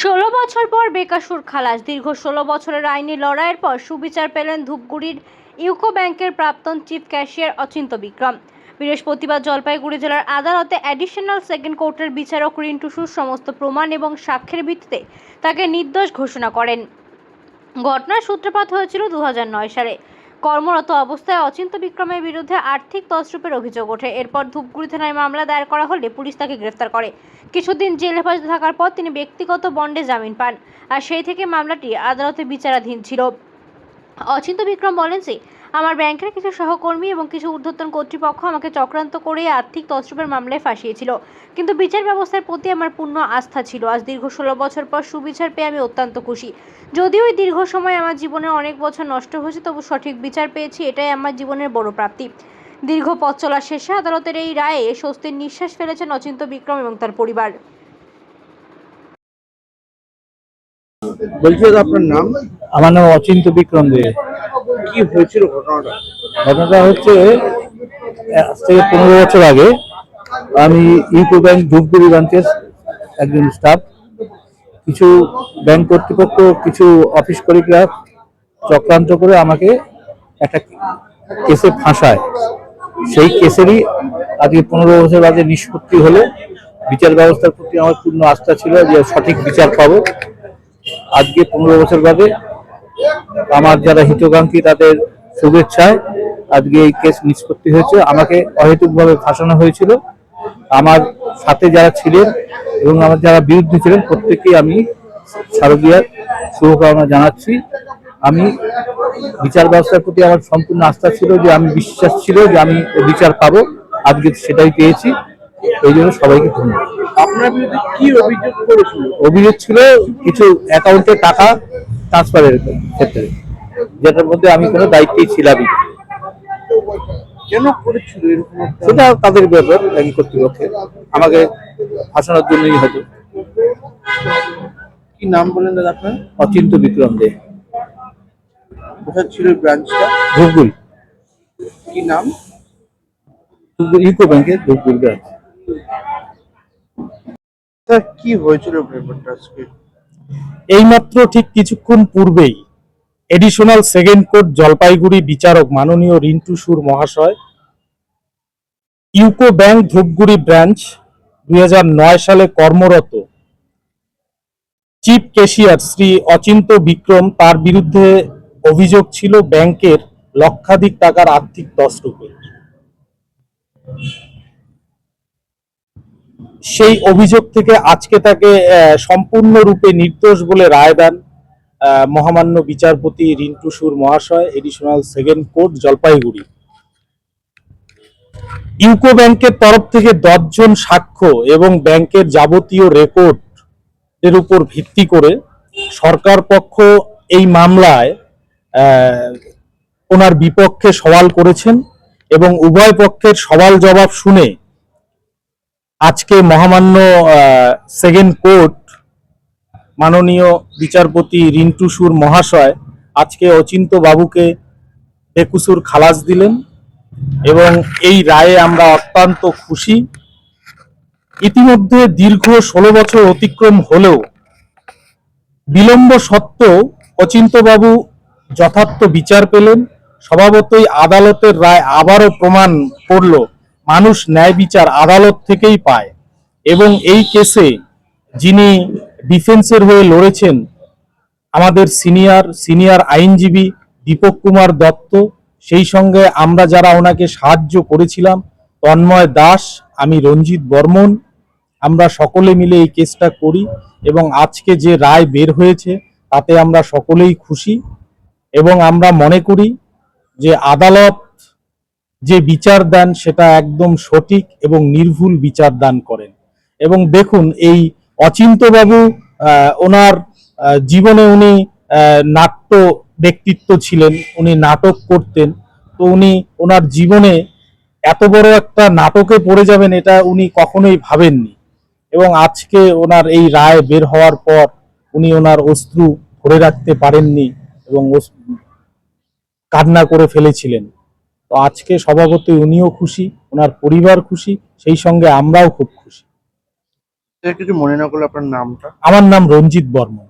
ষোলো বছর পর বেকাসুর খালাস। দীর্ঘ ষোলো বছরের আইনি লড়াইয়ের পর সুবিচার পেলেন ধূপগুড়ির ইউকো ব্যাংকের প্রাক্তন চিফ ক্যাশিয়ার অচিন্ত বিক্রম। বৃহস্পতিবার জলপাইগুড়ি জেলার আদালতে অ্যাডিশনাল সেকেন্ড কোর্টের বিচারক রিন্টুসুর সমস্ত প্রমাণ এবং সাক্ষ্যের ভিত্তিতে তাকে নির্দোষ ঘোষণা করেন। ঘটনার সূত্রপাত হয়েছিল দু হাজার নয় সালে। কর্মরত অবস্থায় অচিন্ত বিক্রমের বিরুদ্ধে আর্থিক তসরূপের অভিযোগ ওঠে। এরপর ধূপগুড়ি থানায় মামলা দায়ের করা হলে পুলিশ তাকে গ্রেফতার করে। কিছুদিন জেল হেফাজতে থাকার পর তিনি ব্যক্তিগত বন্ডে জামিন পান। আর সেই থেকে মামলাটি আদালতে বিচারাধীন ছিল। অচিন্ত বিক্রম বলেন যে আমার ব্যাংকের কিছু সহকর্মী এবং কিছু ঊর্ধ্বতন কর্তৃপক্ষ আমাকে চক্রান্ত করে আর্থিক তছরূপের মামলায় ফাঁসিয়েছিল। কিন্তু বিচার ব্যবস্থার প্রতি আমার পূর্ণ আস্থা ছিল। আজ দীর্ঘ ষোলো বছর পর সুবিচার পেয়ে আমি অত্যন্ত খুশি। যদিও এই দীর্ঘ সময় আমার জীবনে অনেক বছর নষ্ট হয়েছে তবু সঠিক বিচার পেয়েছি এটাই আমার জীবনের বড় প্রাপ্তি। দীর্ঘ পথ চলার শেষে আদালতের এই রায়ে স্বস্তির নিঃশ্বাস ফেলেছেন অচিন্ত বিক্রম এবং তার পরিবার। বলছি আপনার নাম? আমার নাম অচিন্ত বিক্রম দে। কি হয়েছিল ঘটনাটা? ঘটনাটা হচ্ছে আজ থেকে পনেরো বছর আগে আমি ইউকো ব্যাংক ধূপগুড়ি ব্রাঞ্চের একজন স্টাফ। কিছু ব্যাংক কর্তৃপক্ষ, কিছু অফিস কলিগরা চক্রান্ত করে আমাকে একটা কেসে ফাঁসায়। সেই কেসেরই আজকে পনেরো বছর আগে নিষ্পত্তি হলো। বিচার ব্যবস্থার প্রতি আমার পূর্ণ আস্থা ছিল যে সঠিক বিচার পাবো। আজকে পনেরো বছর বাদে আমার যারা হিতকাঙ্ক্ষী তাদের শুভেচ্ছায় আজকে এই কেস নিষ্পত্তি হয়েছে। আমাকে অহেতুকভাবে ফাঁসানো হয়েছিল। আমার সাথে যারা ছিলেন এবং আমার যারা বিরুদ্ধে ছিলেন প্রত্যেককেই আমি শারদীয়ার শুভকামনা জানাচ্ছি। আমি বিচার ব্যবস্থার প্রতি আমার সম্পূর্ণ আস্থা ছিল যে আমি বিশ্বাস ছিল যে আমি বিচার পাবো। আজকে সেটাই পেয়েছি। এই জন্য সবাইকে ধন্যবাদ। আপনার বিরুদ্ধে কি অভিযোগ করেছিল? অভিযোগ ছিল কিছু অ্যাকাউন্টে টাকা ট্রান্সফারের ক্ষেত্রে যেটার মধ্যে আমি কোনো দায়িত্বেই ছিলামই কেন করেছিল এরকম সেটা তাদের ব্যাপার ব্যাংক কর্তৃপক্ষের। আমাকে ফাঁসানোর জন্যই হয়তো। কি নাম বলেন দাদা আপনার? অচিন্ত বিক্রম দে। কোথায় ছিল ব্রাঞ্চটা ধূপগুড়ি। কি নাম? ধূপগুড়ি ইউকো ব্যাংকের ধূপগুড়ি ব্রাঞ্চ কি হয়েছিল ব্যাপারটা আজকে? এইমাত্র ঠিক কিছুক্ষণ পূর্বেই এডিশনাল সেকেন্ড কোর্ট জলপাইগুড়ি বিচারক মাননীয় রিন্টু সুর মহাশয়, ইউকো ব্যাংক ধূপগুড়ি ব্রাঞ্চ দুই হাজার নয় সালে কর্মরত চিফ ক্যাশিয়ার শ্রী অচিন্ত বিক্রম তার বিরুদ্ধে অভিযোগ ছিল ব্যাংকের লক্ষাধিক টাকার আর্থিক তছরূপের সেই অভিযোগ থেকে আজকে তাকে সম্পূর্ণরূপে নির্দোষ বলে রায় দেন মহামান্য বিচারপতি রিন্টু সুর মহাশয় additional second court Jalpaiguri. UCO ব্যাংকের তরফ থেকে দশজন সাক্ষ্য এবং ব্যাংকের যাবতীয় রেকর্ড এর উপর ভিত্তি করে সরকার পক্ষ এই মামলায় ওনার বিপক্ষে সওয়াল করেছেন এবং উভয় পক্ষের সওয়াল জবাব শুনে আজকে মহামান্য সেকেন্ড কোর্ট মাননীয় বিচারপতি রিন্টু সুর মহাশয় আজকে অচিন্ত বাবুকে বেকুসুর খালাস দিলেন এবং এই রায়ে আমরা অত্যন্ত খুশি। ইতিমধ্যে দীর্ঘ ষোলো বছর অতিক্রম হলেও বিলম্ব সত্ত্বেও অচিন্তবাবু যথার্থ বিচার পেলেন। স্বভাবতই আদালতের রায় আবারও প্রমাণ করল মানুষ ন্যায় বিচার আদালত থেকেই পায়। এবং এই কেসে যিনি ডিফেন্সের হয়ে লড়েছেন, আমাদের সিনিয়র সিনিয়র আইনজীবী দীপক কুমার দত্ত, সেই সঙ্গে আমরা যারা ওনাকে সাহায্য করেছিলাম, তন্ময় দাস, আমি রঞ্জিত বর্মন, আমরা সকলে মিলে এই কেসটা করি এবং আজকে যে রায় বের হয়েছে, তাতে আমরা সকলেই খুশি। এবং আমরা মনে করি যে আদালত যে বিচার দেন সেটা একদম সঠিক এবং নির্ভুল বিচার দান করেন। এবং দেখুন, এই অচিন্তবাবু ওনার জীবনে উনি নাট্য ব্যক্তিত্ব ছিলেন, উনি নাটক করতেন। তো উনি ওনার জীবনে এত বড় একটা নাটকে পড়ে যাবেন এটা উনি কখনোই ভাবেননি। এবং আজকে ওনার এই রায় বের হওয়ার পর উনি ওনার অশ্রু ধরে রাখতে পারেননি এবং কান্না করে ফেলেছিলেন। তো আজকে স্বভাবত উনিও খুশি ওনার পরিবার খুশি সেই সঙ্গে আমরাও খুব খুশি। কিছু মনে না করলে আপনার নামটা? আমার নাম রঞ্জিত বর্মন।